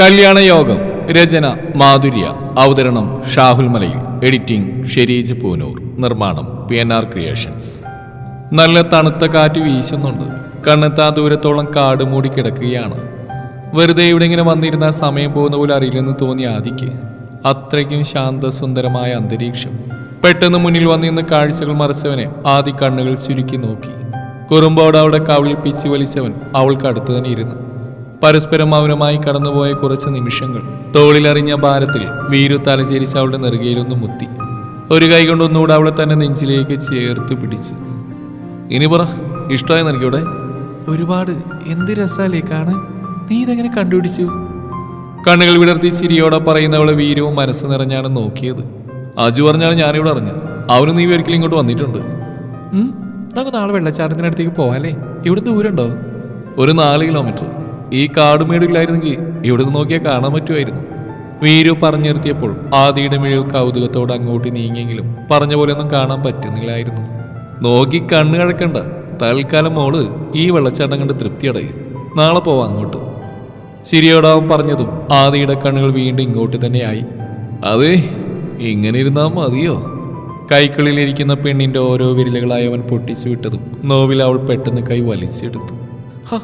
കല്യാണ യോഗം രചന മാധുര്യ അവതരണം ഷാഹുൽ മലയിൽ എഡിറ്റിംഗ് ഷെരീജ് പൂനൂർ നിർമ്മാണം പി എൻ ആർ ക്രിയേഷൻസ്. നല്ല തണുത്ത കാറ്റ് വീശുന്നുണ്ട്. കണ്ണെത്താ ദൂരത്തോളം കാട് മൂടി കിടക്കുകയാണ്. വെറുതെ ഇവിടെ ഇങ്ങനെ വന്നിരുന്ന സമയം പോകുന്ന പോലെ അറിയില്ലെന്ന് തോന്നിയ ആദിക്ക്. അത്രയ്ക്കും ശാന്തസുന്ദരമായ അന്തരീക്ഷം. പെട്ടെന്ന് മുന്നിൽ വന്നിരുന്ന കാഴ്ചകൾ മറച്ചവനെ ആദി കണ്ണുകൾ ചുരുക്കി നോക്കി. കുറുമ്പോട് അവളുടെ കവിളിൽ പിച്ചു വലിച്ചവൻ അവൾക്ക് അടുത്തു തന്നെ ഇരുന്നു പരസ്പരം മൗനമായി കടന്നുപോയ കുറച്ച് നിമിഷങ്ങൾ. തോളിലറിഞ്ഞ ഭാരത്തിൽ വീരു തലചേരിച്ച് അവളുടെ നെറുകയിലൊന്ന് മുത്തി. ഒരു കൈ കൊണ്ടൊന്നുകൂടെ അവളെ തന്നെ നെഞ്ചിലേക്ക് ചേർത്ത് പിടിച്ചു. ഇനി പറ ഇഷ്ടമായി നിനക്കിവിടെ? ഒരുപാട് എന്ത് രസാലേ കാണാൻ? നീ ഇതെങ്ങനെ കണ്ടുപിടിച്ചു? കണ്ണുകൾ വിടർത്തി ചിരിയോടെ പറയുന്നവളെ വീരവും മനസ്സ് നിറഞ്ഞാണ് നോക്കിയത്. അജു പറഞ്ഞാണ് ഞാനിവിടെ അറിഞ്ഞത് അവന് നീ ഒരിക്കലും ഇങ്ങോട്ട് വന്നിട്ടുണ്ട്. നമുക്ക് നാളെ വെള്ളച്ചാട്ടത്തിനടുത്തേക്ക് പോവാല്ലേ ഇവിടെ ദൂരമുണ്ടോ? ഒരു നാല് കിലോമീറ്റർ. ഈ കാടുമേടില്ലായിരുന്നെങ്കിൽ ഇവിടെ നിന്ന് നോക്കിയാൽ കാണാൻ പറ്റുമായിരുന്നു. വീരു പറഞ്ഞു നിർത്തിയപ്പോൾ ആദിയുടെ മിഴിൽ കൗതുകത്തോടെ അങ്ങോട്ട് നീങ്ങിയെങ്കിലും പറഞ്ഞ പോലെ ഒന്നും കാണാൻ പറ്റുന്നില്ലായിരുന്നു. നോക്കി കണ്ണു കഴക്കണ്ട. തൽക്കാലം മോൾ ഈ വെള്ളച്ചാട്ടം കണ്ട് തൃപ്തിയടയും. നാളെ പോവാം അങ്ങോട്ട്. ചിരിയോടാവും പറഞ്ഞതും ആദിയുടെ കണ്ണുകൾ വീണ്ടും ഇങ്ങോട്ട് തന്നെയായി. അതെ ഇങ്ങനെ ഇരുന്നാൽ മതിയോ? കൈക്കളിലിരിക്കുന്ന പെണ്ണിന്റെ ഓരോ വിരലുകളായി അവൻ പൊട്ടിച്ചു വിട്ടതും നോവിൽ അവൾ പെട്ടെന്ന് കൈ വലിച്ചെടുത്തു. ഹ,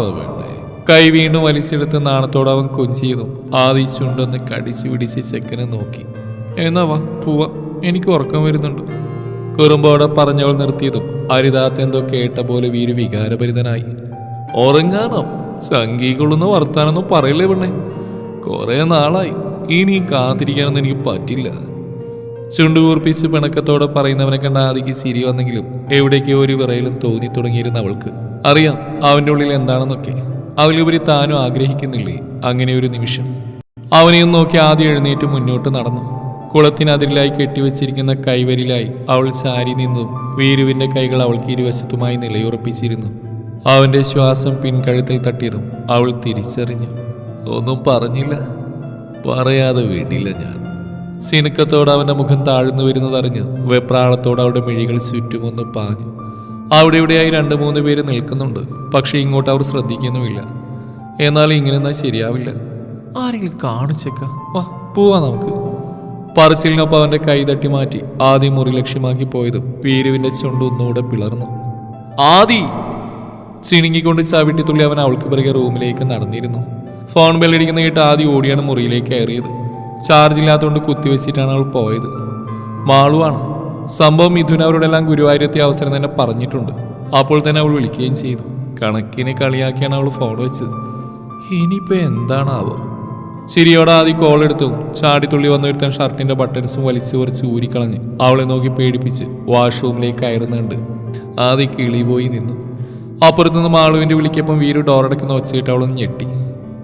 വേണ്ടേ കൈ വീണ്ടും വലിച്ചെടുത്ത് നാണത്തോടെ അവൻ കൊഞ്ചിയതും ആദി ചുണ്ടൊന്ന് കടിച്ചു പിടിച്ച് ചെക്കനെ നോക്കി. എന്നാ വാ പോവാ. എനിക്ക് ഉറക്കം വരുന്നുണ്ട്. കുറുമ്പോടെ പറഞ്ഞവൾ നിർത്തിയതും അരിതാത്ത എന്തോ കേട്ട പോലെ വീര് വികാരഭരിതനായി. ഉറങ്ങാനോ? ചങ്കീകൊള്ളുന്ന വർത്താനൊന്നും പറയില്ലേ പെണ്ണെ? കുറെ നാളായി. ഇനി കാത്തിരിക്കാനൊന്നും എനിക്ക് പറ്റില്ല. ചുണ്ടുകൂർപ്പിച്ച് പിണക്കത്തോടെ പറയുന്നവനെ കണ്ട ആദിക്ക് ചിരി വന്നെങ്കിലും എവിടേക്കോ ഒരു വിറയിലും തോന്നി തുടങ്ങിയിരുന്ന അവൾക്ക്. അറിയാം അവന്റെ ഉള്ളിൽ എന്താണെന്നൊക്കെ. അതിലുപരി താനും ആഗ്രഹിക്കുന്നില്ലേ? അങ്ങനെ ഒരു നിമിഷം. അവനെയും നോക്കി ആദ്യം എഴുന്നേറ്റ് മുന്നോട്ട് നടന്നു. കുളത്തിനതിരിലായി കെട്ടിവെച്ചിരിക്കുന്ന കൈവരിലായി അവൾ ചാരി നിന്നും. വീരുവിന്റെ കൈകൾ അവൾക്ക് ഇരുവശത്തുമായി നിലയുറപ്പിച്ചിരുന്നു. അവന്റെ ശ്വാസം പിൻകഴുത്തിൽ തട്ടിയതും അവൾ തിരിച്ചറിഞ്ഞു. ഒന്നും പറഞ്ഞില്ല. പറയാതെ വീട്ടില്ല ഞാൻ. സിനുക്കത്തോടെ അവന്റെ മുഖം താഴ്ന്നു വരുന്നതറിഞ്ഞ് വെപ്രാളത്തോടെ അവളുടെ മിഴികൾ ചുറ്റുമൊന്ന് പാഞ്ഞു. അവിടെ ഇവിടെയായി രണ്ട് മൂന്ന് പേര് നിൽക്കുന്നുണ്ട്. പക്ഷെ ഇങ്ങോട്ട് അവർ ശ്രദ്ധിക്കുന്നുമില്ല. എന്നാൽ ഇങ്ങനെ ഇങ്ങനെന്നാ ശരിയാവില്ല. ആരെങ്കിലും കാണിച്ചേക്ക. വാ പോവാ നമുക്ക്. പറച്ചിലിനൊപ്പം അവന്റെ കൈ തട്ടി മാറ്റി ആദി മുറി ലക്ഷ്യമാക്കി പോയതും വീരുവിന്റെ ചുണ്ട് ഒന്നുകൂടെ പിളർന്നു. ആദി! ചിണുങ്ങിക്കൊണ്ട് ചവിട്ടി തുള്ളി അവൻ അവൾക്ക് പിറകെ റൂമിലേക്ക് നടന്നിരുന്നു. ഫോൺ ബെല്ലടിക്കുന്ന കേട്ട് ആദ്യം ഓടിയാണ് മുറിയിലേക്ക് കയറിയത്. ചാർജ് ഇല്ലാത്തതുകൊണ്ട് കുത്തിവെച്ചിട്ടാണ് അവൾ പോയത്. മാളുവാണ് സംഭവം മിഥുൻ അവരോടെല്ലാം ഗുരുവായൂരത്തെ അവസരം തന്നെ പറഞ്ഞിട്ടുണ്ട്. അപ്പോൾ തന്നെ അവൾ വിളിക്കുകയും ചെയ്തു. കണക്കിനെ കളിയാക്കിയാണ് അവൾ ഫോൺ വെച്ചത്. ഇനിയിപ്പോ എന്താണാവോ? ചിരിയോടെ ആദ്യം കോൾ ചാടി ചാടിത്തുള്ളി വന്നൊരുത്തൻ ഷർട്ടിന്റെ ബട്ടൺസും വലിച്ചു പറിച്ച് ഊരിക്കളഞ്ഞ് അവളെ നോക്കി പേടിപ്പിച്ച് വാഷ്റൂമിലേക്ക് കയറുന്നുണ്ട്. ആദ്യം കിളി പോയി നിന്നു. അപ്പുറത്തുനിന്ന് മാളുവിന്റെ വിളിക്കപ്പം വീരു ഡോറടക്കുന്ന ഒച്ചയിട്ട് അവളൊന്ന് ഞെട്ടി.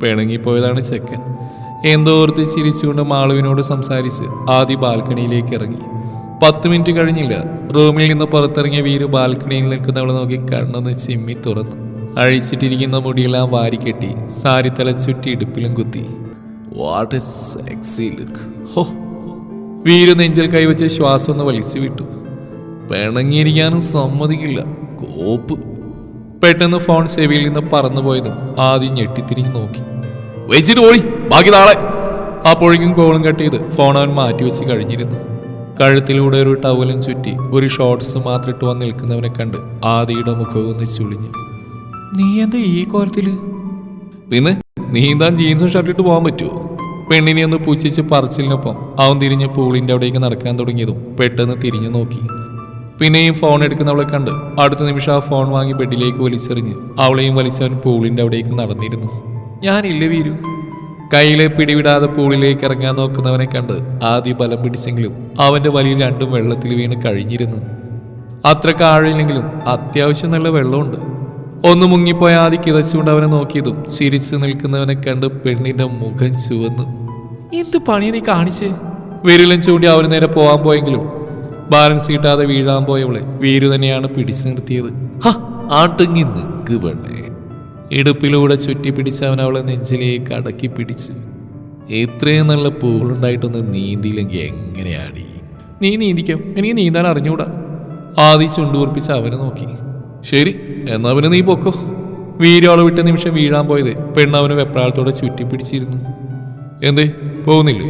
പിണങ്ങിപ്പോയതാണ് ചെക്കൻ. എന്തോർത്ത് ചിരിച്ചുകൊണ്ട് മാളുവിനോട് സംസാരിച്ച് ആദ്യ ബാൽക്കണിയിലേക്ക് ഇറങ്ങി. പത്ത് മിനിറ്റ് കഴിഞ്ഞില്ല. റൂമിൽ നിന്ന് പുറത്തിറങ്ങിയ വീര് ബാൽക്കണിയിൽ നിൽക്കുന്നവളെ നോക്കി കണ്ണെന്ന് ചിമ്മി തുറന്നു. അഴിച്ചിട്ടിരിക്കുന്ന മുടിയെല്ലാം വാരിക്കെട്ടി സാരി തല ചുറ്റി ഇടുപ്പിലും കുത്തി. വാട്ട് സെക്സി ലുക്ക് ഹോ. വീരു നെഞ്ചിൽ കൈവച്ച് ശ്വാസം ഒന്ന് വലിച്ചു വിട്ടു. പിണങ്ങിയിരിക്കാനും സമ്മതിക്കില്ല. കോപ്പ്. പെട്ടെന്ന് ഫോൺ ചെവിയിൽ നിന്ന് പറന്നുപോയതും ആദ്യം ഞെട്ടിത്തിരിഞ്ഞ് നോക്കി. വെച്ചിട്ട് പോയി ബാക്കി നാളെ. അപ്പോഴേക്കും കോളും കട്ട് ചെയ്ത് ഫോൺ അവൻ മാറ്റിവെച്ച് കഴിഞ്ഞിരുന്നു. കഴുത്തിലൂടെ ഒരു ടവലും ചുറ്റി ഒരു ഷോർട്സ് മാത്രം ഇട്ട് വന്ന് നിൽക്കുന്നവനെ കണ്ട് ആദിയുടെ മുഖവും ഒന്ന് ചുളിഞ്ഞു. നീ എന്താ ഈ കോലത്തിൽ? പിന്നെ നീ ജീൻസും ഷർട്ട് ഇട്ട് പോകാൻ പറ്റുമോ പെണ്ണിനെ ഒന്ന് പുച്ഛിച്ച് പറച്ചിലിനൊപ്പം അവൻ തിരിഞ്ഞ് പൂളിന്റെ അവിടേക്ക് നടക്കാൻ തുടങ്ങിയതും പെട്ടെന്ന് തിരിഞ്ഞു നോക്കി. പിന്നെയും ഫോൺ എടുക്കുന്നവളെ കണ്ട് അടുത്ത നിമിഷം ആ ഫോൺ വാങ്ങി ബെഡിലേക്ക് വലിച്ചെറിഞ്ഞ് അവളെയും വലിച്ചവൻ പൂളിന്റെ അവിടേക്ക് നടന്നിരുന്നു. ഞാനില്ല വീരു? കയ്യിലെ പിടിവിടാതെ പൂളിലേക്ക് ഇറങ്ങാൻ നോക്കുന്നവനെ കണ്ട് ആദ്യ ബലം പിടിച്ചെങ്കിലും അവന്റെ വലിയ രണ്ടും വെള്ളത്തിൽ വീണ് കഴിഞ്ഞിരുന്നു. അത്ര കാഴില്ലെങ്കിലും അത്യാവശ്യം നല്ല വെള്ളമുണ്ട്. ഒന്ന് മുങ്ങിപ്പോയ ആദ്യ കിതച്ചുകൊണ്ട് അവനെ നോക്കിയതും ചിരിച്ചു നിൽക്കുന്നവനെ കണ്ട് പെണ്ണിന്റെ മുഖം ചുവന്നു. എന്ത് പണി നീ കാണിച്ച്? വിരലും ചൂണ്ടി അവന് നേരെ പോകാൻ പോയെങ്കിലും ബാലൻസ് കിട്ടാതെ വീഴാൻ പോയവളെ വീരു തന്നെയാണ് പിടിച്ചു നിർത്തിയത്. ആട്ടുങ്ങി നിക്ക് പെണ്ണേ. ഇടുപ്പിലൂടെ ചുറ്റി പിടിച്ച് അവൻ അവളെ നെഞ്ചിലേക്ക് അടക്കി പിടിച്ചു ഇത്രയും നല്ല പൂളുണ്ടായിട്ടൊന്ന് നീന്തിയില്ലെങ്കിൽ എങ്ങനെയാടി? നീ നീന്തിക്കോ. എനിക്ക് നീന്താൻ അറിഞ്ഞൂടാ. ആദി ചുണ്ടുപൂർപ്പിച്ച് അവനെ നോക്കി. ശരി എന്നാ അവന് നീ പൊക്കോ. വീരോളെ വിട്ട നിമിഷം വീഴാൻ പോയത് പെണ്ണവന് വെപ്രാളത്തോടെ ചുറ്റിപ്പിടിച്ചിരുന്നു. എന്തേ പോകുന്നില്ലേ?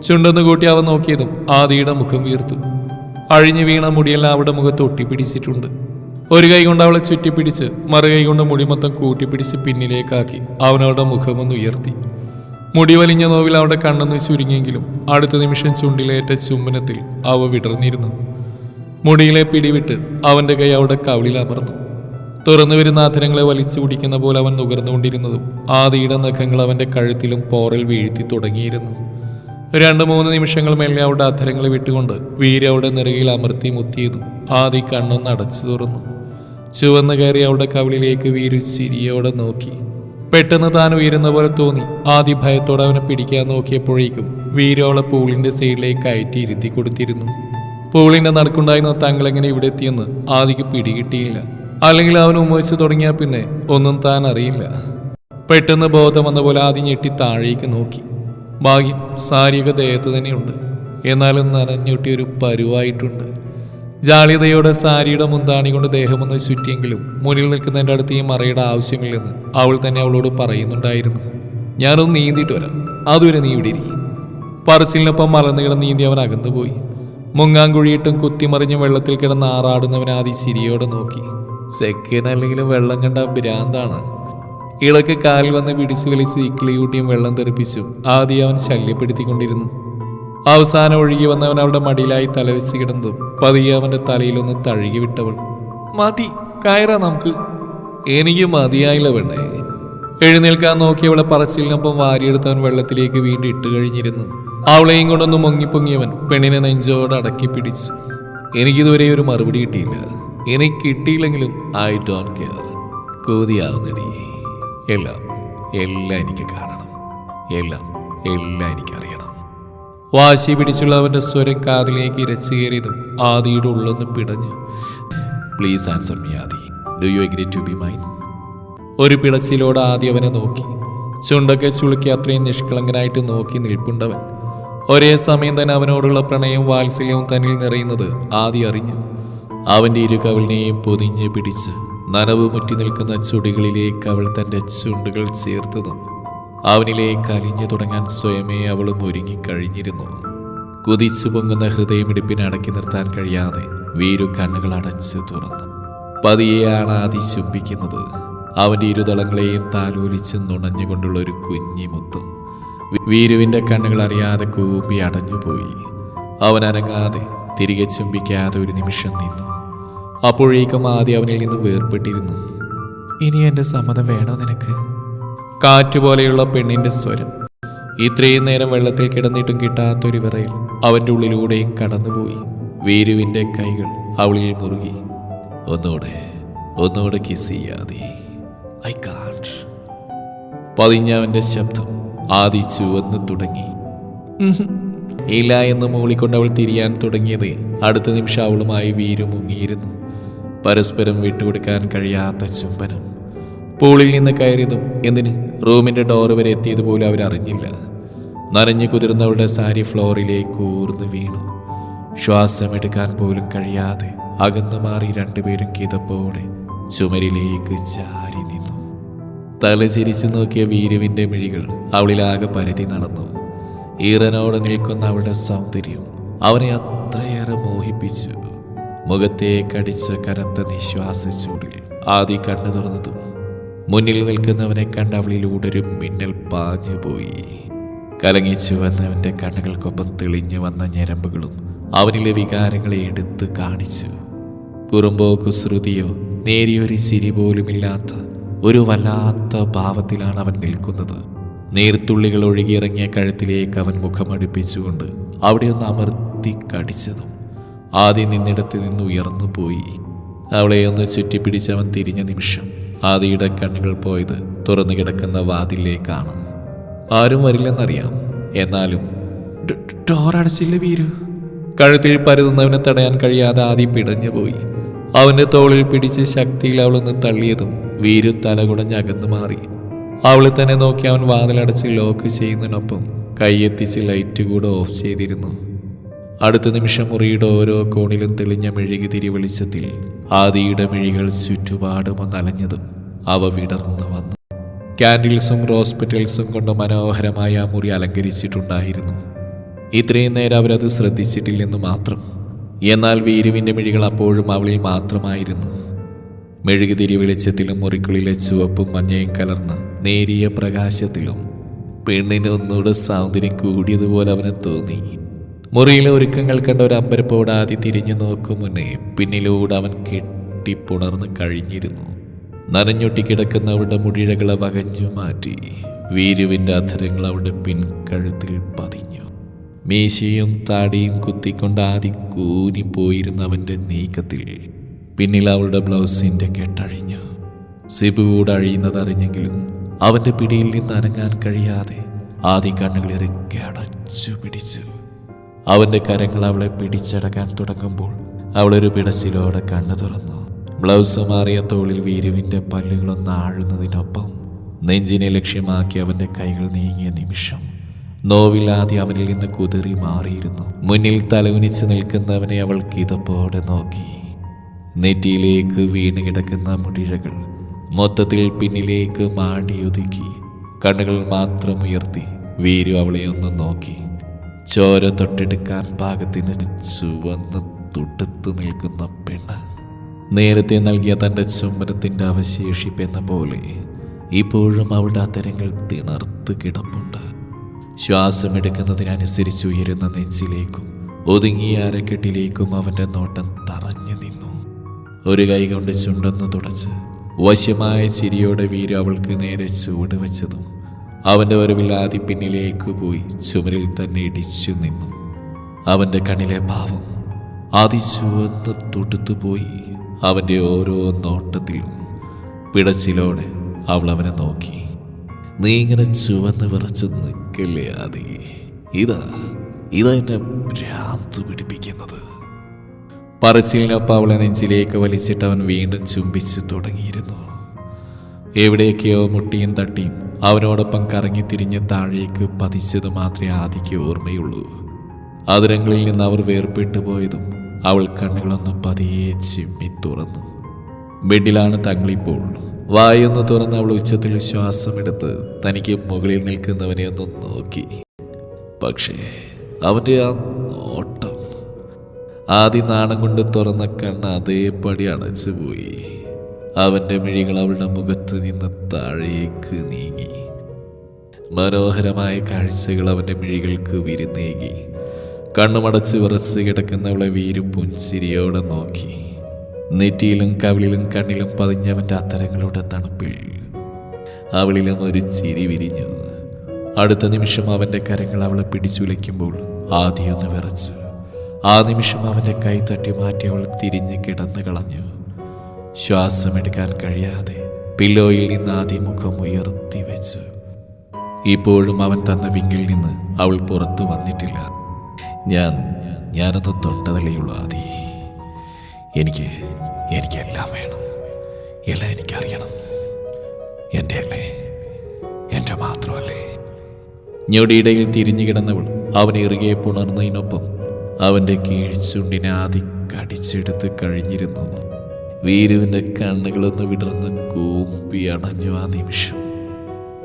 ചുണ്ടെന്ന് കൂട്ടി അവൻ നോക്കിയതും ആദിയുടെ മുഖം വീർത്തു. അഴിഞ്ഞു വീണ മുടിയെല്ലാം അവിടെ മുഖത്ത് ഒട്ടിപ്പിടിച്ചിട്ടുണ്ട്. ഒരു കൈ കൊണ്ട് അവളെ ചുറ്റിപ്പിടിച്ച് മറു കൈ കൊണ്ട് മുടി മൊത്തം കൂട്ടിപ്പിടിച്ച് പിന്നിലേക്കാക്കി അവനവളുടെ മുഖമൊന്ന് ഉയർത്തി. മുടി വലിഞ്ഞ നോവിൽ അവളുടെ കണ്ണെന്ന് ചുരുങ്ങിയെങ്കിലും അടുത്ത നിമിഷം ചുണ്ടിലേറ്റ ചുംബനത്തിൽ അവ വിടർന്നിരുന്നു. മുടിയിലെ പിടിവിട്ട് അവന്റെ കൈ അവളുടെ കവിളിൽ അമർന്നു. തുറന്നു വരുന്ന ആധരങ്ങളെ വലിച്ചു പിടിക്കുന്ന പോലെ അവൻ നുകർന്നുകൊണ്ടിരുന്നതും ആദിയുടെ നഖങ്ങൾ അവന്റെ കഴുത്തിലും പോറിൽ വീഴ്ത്തി തുടങ്ങിയിരുന്നു. രണ്ട് മൂന്ന് നിമിഷങ്ങൾ മെല്ലെ അവളുടെ അധരങ്ങളെ വിട്ടുകൊണ്ട് വീര അവളുടെ നെറുകയിൽ അമർത്തി മുത്തിയതും ആദി കണ്ണൊന്ന് അടച്ചു തുറന്നു. ചുവന്നു കയറി അവളുടെ കവിളിലേക്ക് വീരു ചിരിയോടെ നോക്കി. പെട്ടെന്ന് താൻ ഉയരുന്ന പോലെ തോന്നി. ആദ്യ ഭയത്തോടെ അവനെ പിടിക്കാൻ നോക്കിയപ്പോഴേക്കും വീരു അവളെ പൂളിന്റെ സൈഡിലേക്ക് കയറ്റി ഇരുത്തി കൊടുത്തിരുന്നു. പൂളിന്റെ നടക്കുണ്ടായിരുന്ന എങ്ങനെ ഇവിടെ എത്തിയെന്ന് ആദിക്ക് പിടികിട്ടിയില്ല. അല്ലെങ്കിൽ അവൻ ഉമ്മച്ചു തുടങ്ങിയാൽ പിന്നെ ഒന്നും താൻ അറിയില്ല. പെട്ടെന്ന് ബോധം വന്ന പോലെ ആദ്യം ഞെട്ടി താഴേക്ക് നോക്കി. ഭാഗ്യം സാരിയൊക്കെ ദേഹത്ത് തന്നെയുണ്ട്. എന്നാലും നനഞ്ഞൊട്ടി ഒരു പരുവായിട്ടുണ്ട്. ജാളിതയോടെ സാരിയുടെ മുന്താണി കൊണ്ട് ദേഹമൊന്ന് ചുറ്റിയെങ്കിലും മുന്നിൽ നിൽക്കുന്നതിന്റെ അടുത്ത് ഈ മറയുടെ ആവശ്യമില്ലെന്ന് അവൾ തന്നെ അവളോട് പറയുന്നുണ്ടായിരുന്നു. ഞാനൊന്ന് നീന്തിയിട്ട് വരാം. അതുവരെ നീ ഇവിടെ ഇരിക്കും. പറച്ചിലിനൊപ്പം മറന്നു കിടന്ന് നീന്തി അവൻ അകന്നുപോയി മുങ്ങാങ്കുഴിയിട്ടും കുത്തിമറിഞ്ഞ് വെള്ളത്തിൽ കിടന്ന് ആറാടുന്നവൻ ആദ്യ ചിരിയോടെ നോക്കി. സെക്കൻഡ് അല്ലെങ്കിലും വെള്ളം കണ്ട ഭ്രാന്താണ്. ഇളക്ക് കാലിൽ വന്ന് പിടിച്ചു വലിച്ച് ഇക്കിളിയൂട്ടിയും വെള്ളം തെറിപ്പിച്ചു ആദ്യം അവൻ ശല്യപ്പെടുത്തിക്കൊണ്ടിരുന്നു. അവസാനം ഒഴുകി വന്നവൻ അവളുടെ മടിയിലായി തലവെച്ച് കിടന്നതും പതിയെ അവന്റെ തലയിലൊന്ന് തഴുകി വിട്ടവൾ മതി കയറാ നമുക്ക്. എനിക്ക് മതിയായില്ല പെണ്ണേ. എഴുന്നേൽക്കാൻ നോക്കിയവളെ പറച്ചിലിനൊപ്പം വാരിയെടുത്തവൻ വെള്ളത്തിലേക്ക് വീണ്ടും ഇട്ട് കഴിഞ്ഞിരുന്നു. അവളെയും കൊണ്ടൊന്ന് മുങ്ങിപ്പൊങ്ങിയവൻ പെണ്ണിനെ നെഞ്ചോട് അടക്കി പിടിച്ചു. എനിക്കിതുവരെ ഒരു മറുപടി കിട്ടിയില്ല. എനിക്ക് കിട്ടിയില്ലെങ്കിലും ഐ ഡോണ്ട് കെയർ കോതിയാവുന്നടി. എല്ലാം എല്ലാം എനിക്ക് കാണണം. എല്ലാം എല്ലാം എനിക്കറിയണം. വാശി പിടിച്ചുള്ള അവന്റെ സ്വരം കാതിലേക്ക് ഇരച്ചു കയറിയതും ആദിയുടെ ഉള്ളൊന്ന് പിടഞ്ഞു. Please answer me Aadi do you agree to be mine ഒരു പിടച്ചിലോട് ആദി അവനെ നോക്കി. ചുണ്ടൊക്കെ ചുളുക്കി അത്രയും നിഷ്കളങ്കനായിട്ട് നോക്കി നിൽപ്പുണ്ടവൻ. ഒരേ സമയം തന്നെ അവനോടുള്ള പ്രണയവും വാത്സല്യവും തന്നിൽ നിറയുന്നത് ആദി അറിഞ്ഞു. അവന്റെ ഇരു കവളിനെയും പൊതിഞ്ഞ് പിടിച്ച് നനവ് മുറ്റി നിൽക്കുന്ന ചുടികളിലേക്ക് അവൾ തന്റെ ചുണ്ടുകൾ ചേർത്തതും അവനിലേക്ക് അലിഞ്ഞു തുടങ്ങാൻ സ്വയമേ അവളും ഒരുങ്ങിക്കഴിഞ്ഞിരുന്നു കുതിച്ചു പൊങ്ങുന്ന ഹൃദയമിടിപ്പിനെ അടക്കി നിർത്താൻ കഴിയാതെ വീരു കണ്ണുകൾ അടച്ച് തുറന്നു. പതിയെയാണ് ആദി അവന്റെ ഇരുതളങ്ങളെയും താലോലിച്ച് നുണഞ്ഞുകൊണ്ടുള്ള ഒരു കുഞ്ഞി മുത്തും വീരുവിന്റെ കണ്ണുകൾ അറിയാതെ കൂമ്പി അടഞ്ഞുപോയി. അവൻ അനങ്ങാതെ തിരികെ ചുംബിക്കാതെ ഒരു നിമിഷം നിന്നു. അപ്പോഴേക്കും ആദ്യം അവനിൽ നിന്ന് വേർപ്പെട്ടിരുന്നു. ഇനി എന്റെ സമ്മതം വേണോ നിനക്ക്? കാറ്റുപോലെയുള്ള പെണ്ണിന്റെ സ്വരം. ഇത്രയും നേരം വെള്ളത്തിൽ കിടന്നിട്ടും കിട്ടാത്തൊരു വിറയിൽ അവന്റെ ഉള്ളിലൂടെയും കടന്നുപോയി. വീരുവിന്റെ കൈകൾ അവളിൽ മുറുകി. ഒന്നുകൂടെ ഒന്നുകൂടെ കിസ് ചെയ്യാതെ ഐ കാണ്ട് പതിഞ്ഞവന്റെ ശബ്ദം ആദി ചുവന്ന് തുടങ്ങി. ഇല്ല എന്ന് മൂളിക്കൊണ്ട് അവൾ തിരിയാൻ തുടങ്ങിയത് അടുത്ത നിമിഷം അവളുമായി വീരു മുങ്ങിയിരുന്നു പരസ്പരം വിട്ടുകൊടുക്കാൻ കഴിയാത്ത ചുംബനം. പൂളിൽ നിന്ന് കയറിയതും എന്തിന്? റൂമിന്റെ ഡോർ വരെ എത്തിയതുപോലും അവരറിഞ്ഞില്ല നനഞ്ഞു കുതിർന്നവളുടെ സാരി ഫ്ലോറിലേക്ക് ഊർന്ന് വീണു. ശ്വാസമെടുക്കാൻ പോലും കഴിയാതെ അകന്നു മാറി രണ്ടുപേരും കിതപ്പോടെ ചുമരിലേക്ക് ചാരി നിന്നു. തലചിരിച്ചു നോക്കിയ വീരുവിന്റെ മിഴികൾ അവളിലാകെ പരതി നടന്നു. ഈറനോടെ നിൽക്കുന്ന അവളുടെ സൗന്ദര്യം അവനെ അത്രയേറെ മോഹിപ്പിച്ചു. മുഖത്തെ കടിച്ച കനത്ത നിശ്വാസച്ചൂടിൽ ആദ്യ കണ്ണു തുറന്നതും മുന്നിൽ നിൽക്കുന്നവനെ കണ്ട് അവളിലൂടെ ഒരു മിന്നൽ പാഞ്ഞുപോയി കലങ്ങിച്ചു വന്നവന്റെ കണ്ണുകൾക്കൊപ്പം തെളിഞ്ഞു വന്ന ഞരമ്പുകളും അവനിലെ വികാരങ്ങളെ എടുത്തു കാണിച്ചു. കുറുമ്പോ കുസൃതിയോ നേരിയൊരു ചിരി പോലുമില്ലാത്ത ഒരു വല്ലാത്ത ഭാവത്തിലാണ് അവൻ നിൽക്കുന്നത്. നീർത്തുള്ളികൾ ഒഴുകിയിറങ്ങിയ കഴുത്തിലേക്ക് അവൻ മുഖമടുപ്പിച്ചുകൊണ്ട് അവിടെ ഒന്ന് അമർത്തി കടിച്ചതും ആദ്യം നിന്നിടത്ത് നിന്ന് ഉയർന്നു പോയി. അവളെ ഒന്ന് തിരിഞ്ഞ നിമിഷം ആദിയുടെ കണ്ണുകൾ പോയത് തുറന്നു കിടക്കുന്ന വാതിലേക്കാണ് ആരും വരില്ലെന്നറിയാം. എന്നാലും "ഡ- ഡ- വീരു? കഴുത്തിൽ പരുതുന്നവനെ തടയാൻ കഴിയാതെ ആദി പിടഞ്ഞു പോയി. അവന്റെ തോളിൽ പിടിച്ച് ശക്തിയിൽ അവളൊന്ന് തള്ളിയതും വീരു തലകുടഞ്ഞ് അകന്നു മാറി. അവളെ തന്നെ നോക്കി അവൻ വാതിലടച്ച് ലോക്ക് ചെയ്യുന്നതിനൊപ്പം കൈയെത്തിച്ച് ലൈറ്റ് കൂടെ ഓഫ് ചെയ്തിരുന്നു. അടുത്ത നിമിഷം മുറിയുടെ ഓരോ കോണിലും തെളിഞ്ഞ മെഴുകുതിരി വെളിച്ചത്തിൽ ആദിയുടെ മെഴികൾ ചുറ്റുപാടും ഒന്ന് അലഞ്ഞതും അവ വിടർന്നു വന്നു. കാൻഡിൽസും റോസ്പെറ്റൽസും കൊണ്ട് മനോഹരമായ ആ മുറി അലങ്കരിച്ചിട്ടുണ്ടായിരുന്നു. ഇത്രയും നേരം അവരത് ശ്രദ്ധിച്ചിട്ടില്ലെന്ന് മാത്രം. എന്നാൽ വീരുവിന്റെ മിഴികൾ അപ്പോഴും അവളിൽ മാത്രമായിരുന്നു. മെഴുകുതിരി വെളിച്ചത്തിലും മുറിക്കുള്ളിലെ ചുവപ്പും മഞ്ഞയും കലർന്ന നേരിയ പ്രകാശത്തിലും പെണ്ണിന് ഒന്നുകൂടെ സൗന്ദര്യം കൂടിയതുപോലെ അവന് തോന്നി. മുറിയിലെ ഒരുക്കങ്ങൾ കണ്ട ഒരു അമ്പരപ്പോടെ ആദ്യം തിരിഞ്ഞു നോക്കും മുന്നേ. പിന്നിലൂടെ അവൻ കെട്ടിപ്പുണർന്ന് കഴിഞ്ഞിരുന്നു. നനഞ്ഞൊട്ടി കിടക്കുന്ന അവളുടെ മുടിഴകളെ വകഞ്ഞു മാറ്റി. വീരുവിന്റെ അധരങ്ങൾ അവളുടെ പിൻകഴുത്തിൽ പതിഞ്ഞു. മീശയും താടിയും കുത്തിക്കൊണ്ട് ആദ്യം കൂനിപ്പോയിരുന്ന അവന്റെ നീക്കത്തിൽ. പിന്നിൽ അവളുടെ ബ്ലൗസിന്റെ കെട്ടഴിഞ്ഞു. സിബുവോട് കൂടെ അഴിയുന്നതറിഞ്ഞെങ്കിലും അവന്റെ പിടിയിൽ നിന്ന് അനങ്ങാൻ കഴിയാതെ ആദ്യ കണ്ണുകളിറക്കി അടച്ചു പിടിച്ചു അവന്റെ കരങ്ങൾ അവളെ പിടിച്ചടക്കാൻ തുടങ്ങുമ്പോൾ അവളൊരു പിടച്ചിലോടെ കണ്ണു തുറന്നു. ബ്ലൗസ് മാറിയ തോളിൽ വീരുവിന്റെ പല്ലുകളൊന്ന് ആഴുന്നതിനൊപ്പം നെഞ്ചിനെ ലക്ഷ്യമാക്കി അവന്റെ കൈകൾ നീങ്ങിയ നിമിഷം നോവില്ലാതെ അവനിൽ നിന്ന് കുതിറി മാറിയിരുന്നു. മുന്നിൽ തലകുനിച്ച് നിൽക്കുന്നവനെ അവൾ കിതപ്പോടെ നോക്കി. നെറ്റിയിലേക്ക് വീണ് കിടക്കുന്ന മുടിഴകൾ മൊത്തത്തിൽ പിന്നിലേക്ക് മാടിയൊതുക്കി കണ്ണുകൾ മാത്രം ഉയർത്തി വീരു അവളെ ഒന്ന് നോക്കി. ചോര തൊട്ടെടുക്കാൻ പാകത്തിന് ചുവന്ന് തുടുത്തു നിൽക്കുന്ന പെണ്ണ്. നേരത്തെ നൽകിയ തന്റെ ചുംബനത്തിന്റെ അവശേഷിപ്പെന്ന പോലെ ഇപ്പോഴും അവളുടെ അത്തരങ്ങൾ തിണർത്ത് കിടപ്പുണ്ട്. ശ്വാസമെടുക്കുന്നതിനനുസരിച്ച് ഉയരുന്ന നെഞ്ചിലേക്കും ഒതുങ്ങിയ അരക്കെട്ടിലേക്കും അവന്റെ നോട്ടം തറഞ്ഞു നിന്നു. ഒരു കൈ കൊണ്ട് ചുണ്ടെന്ന് തുടച്ച് വശമായ ചിരിയോടെ വീര അവൾക്ക് നേരെ ചുവട് വെച്ചതും അവന്റെ വരവിൽ പിന്നിലേക്ക് പോയി ചുമരിൽ തന്നെ ഇടിച്ചു നിന്നു. അവന്റെ കണ്ണിലെ ഭാവം അതിശുവന്ന് തുടുത്തുപോയി അവന്റെ ഓരോ നോട്ടത്തിലും പിടച്ചിലോടെ അവൾ അവനെ നോക്കി. നീ ഇങ്ങനെ ചുവന്ന് വിറച്ച് നിൽക്കല്ലേ ആദി? ഇതാ ഇതാ എന്നെ ഭ്രാന്ത് പിടിപ്പിക്കുന്നത്. പറച്ചിലിനൊപ്പം അവളെ നെഞ്ചിലേക്ക് വലിച്ചിട്ട് അവൻ വീണ്ടും ചുംബിച്ചു തുടങ്ങിയിരുന്നു. എവിടെയൊക്കെയോ മുട്ടിയും തട്ടിയും അവനോടൊപ്പം കറങ്ങി തിരിഞ്ഞ് താഴേക്ക് പതിച്ചത് മാത്രമേ ആദിക്ക് ഓർമ്മയുള്ളൂ. അതിരങ്ങളിൽ നിന്ന് അവർ വേർപെട്ടു പോയതും അവൾ കണ്ണുകളൊന്ന് പതിയെ ചിമ്മി തുറന്നു. ബെഡിലാണ് തങ്ങളിപ്പോൾ. വായൊന്ന് തുറന്ന് അവൾ ഉച്ചത്തിൽ ശ്വാസമെടുത്ത് തനിക്ക് മുകളിൽ നിൽക്കുന്നവനെ ഒന്ന് നോക്കി. പക്ഷേ അവന്റെ ആ നോട്ടം. ആദ്യം നാണം കൊണ്ട് തുറന്ന കണ്ണ് അതേപടി അടച്ചുപോയി. അവന്റെ മിഴികൾ അവളുടെ മുഖത്ത് നിന്ന് താഴേക്ക് നീങ്ങി. മനോഹരമായ കാഴ്ചകൾ അവന്റെ മിഴികൾക്ക് വിരുന്നേകി. കണ്ണുമടച്ച് വിറച്ച് കിടക്കുന്നവളെ വീരു പുഞ്ചിരിയോടെ നോക്കി. നെറ്റിയിലും കവിളിലും കണ്ണിലും പതിഞ്ഞവന്റെ അത്തരങ്ങളുടെ തണുപ്പിൽ അവളിലും ഒരു ചിരി വിരിഞ്ഞു. അടുത്ത നിമിഷം അവന്റെ കരങ്ങൾ അവളെ പിടിച്ചുലയ്ക്കുമ്പോൾ ആദ്യമൊന്ന് വിറച്ചു. ആ നിമിഷം അവന്റെ കൈ തട്ടി മാറ്റി അവൾ തിരിഞ്ഞ് കിടന്നു കളഞ്ഞു. ശ്വാസമെടുക്കാൻ കഴിയാതെ പില്ലോയിൽ നിന്ന് ആദ്യം മുഖം ഉയർത്തി വെച്ചു. ഇപ്പോഴും അവൻ തന്ന വിങ്ങിൽ നിന്ന് അവൾ പുറത്തു വന്നിട്ടില്ല. ഞാൻ ഞാനൊന്ന് തൊട്ടതല്ലേയുള്ളൂ ആദി. എനിക്ക് എനിക്കെല്ലാം വേണം. എല്ലാം എനിക്കറിയണം. എന്റെ അല്ലേ? എന്റെ മാത്രമല്ലേ? ഞൊടിയിടയിൽ തിരിഞ്ഞു കിടന്നവൾ അവൻ ഇറുകെ പുണർന്നതിനൊപ്പം അവന്റെ കീഴ്ച്ചുണ്ടിനെ ആദി കടിച്ചെടുത്ത് കഴിഞ്ഞിരുന്നു. വീരുവിന്റെ കണ്ണുകളൊന്ന് വിടർന്ന് കൂമ്പി അണഞ്ഞു ആ നിമിഷം.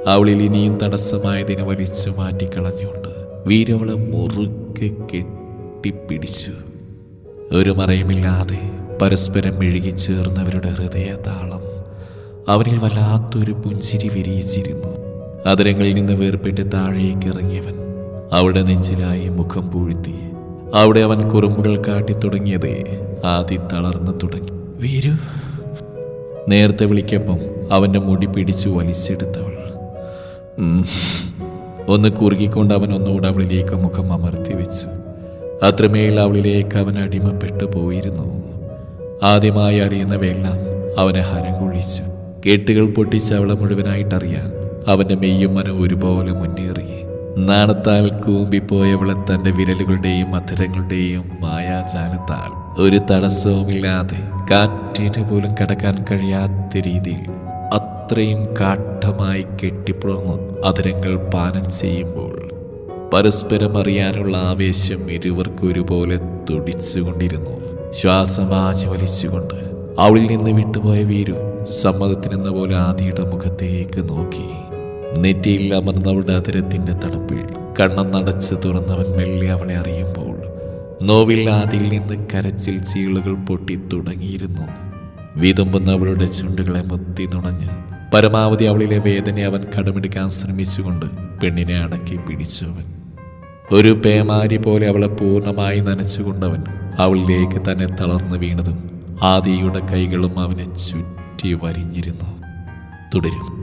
അവളിൽ ഇനിയും തടസ്സമായതിനെ വലിച്ചു മാറ്റിക്കളഞ്ഞുകൊണ്ട് വീരവളെ മുറുക്കെ കെട്ടിപ്പിടിച്ചു. ഒരു മറയുമില്ലാതെ പരസ്പരം മെഴുകി ചേർന്നവരുടെ ഹൃദയതാളം അവരിൽ വല്ലാത്തൊരു പുഞ്ചിരി വിരിയിച്ചിരുന്നു. അതിരങ്ങളിൽ നിന്ന് വേർപെട്ട് താഴേക്ക് ഇറങ്ങിയവൻ അവളുടെ നെഞ്ചിലായി മുഖം പൂഴ്ത്തി. അവിടെ അവൻ കുറുമ്പുകൾ കാട്ടി തുടങ്ങിയതേ ആദി തളർന്നു തുടങ്ങി. വീരു. നേരത്തെ വിളിക്കപ്പം അവന്റെ മുടി പിടിച്ചു വലിച്ചെടുത്തവൾ. ഒന്ന് കുറുകിക്കൊണ്ട് അവൻ ഒന്നുകൂടെ അവളിലേക്ക് മുഖം അമർത്തി വെച്ചു. അത്രമേൽ അവളിലേക്ക് അവൻ അടിമപ്പെട്ടു പോയിരുന്നു. ആദ്യമായി അറിയുന്നവയെല്ലാം അവനെ ഹരം കൊള്ളിച്ചു. കെട്ടുകൾ പൊട്ടിച്ച് അവളെ മുഴുവനായിട്ടറിയാൻ അവന്റെ മെയ്യും മനം ഒരുപോലെ മുന്നേറി നാണത്താൽ കൂമ്പിപ്പോയവളെ തന്റെ വിരലുകളുടെയും മധുരങ്ങളുടെയും മായാജാലത്താൽ. ഒരു തടസ്സവുമില്ലാതെ കാറ്റിന് പോലും കടക്കാൻ കഴിയാത്ത രീതിയിൽ അത്രയും കാഠമായി കെട്ടിപ്പുറന്ന് അധരങ്ങൾ പാനം ചെയ്യുമ്പോൾ. പരസ്പരം അറിയാനുള്ള ആവേശം ഇരുവർക്കും ഒരുപോലെ തുടിച്ചുകൊണ്ടിരുന്നു. ശ്വാസം വലിച്ചുകൊണ്ട് അവളിൽ നിന്ന് വിട്ടുപോയ വീരു സമ്മതത്തിനെന്ന പോലെ ആദിയുടെ മുഖത്തേക്ക് നോക്കി. നെറ്റിയിൽ അമർന്നവളുടെ അതിരത്തിന്റെ തണുപ്പിൽ കണ്ണെന്നടച്ച് തുറന്നവൻ മെല്ലെ അവളെ അറിയുമ്പോൾ നോവിൽ ആദിയിൽ നിന്ന് കരച്ചിൽ ചീളുകൾ പൊട്ടി തുടങ്ങിയിരുന്നു. വിതുമ്പുന്ന അവളുടെ ചുണ്ടുകളെ മുത്തി നുണഞ്ഞ് പരമാവധി അവളിലെ വേദന അവൻ കടമെടുക്കാൻ ശ്രമിച്ചുകൊണ്ട് പെണ്ണിനെ അടക്കി പിടിച്ചു അവൻ ഒരു പേമാരി പോലെ അവളെ പൂർണമായി നനച്ചുകൊണ്ടവൻ അവളിലേക്ക് തന്നെ തളർന്നു വീണതും ആദിയുടെ കൈകളും അവനെ ചുറ്റി വരിഞ്ഞിരുന്നു തുടരും.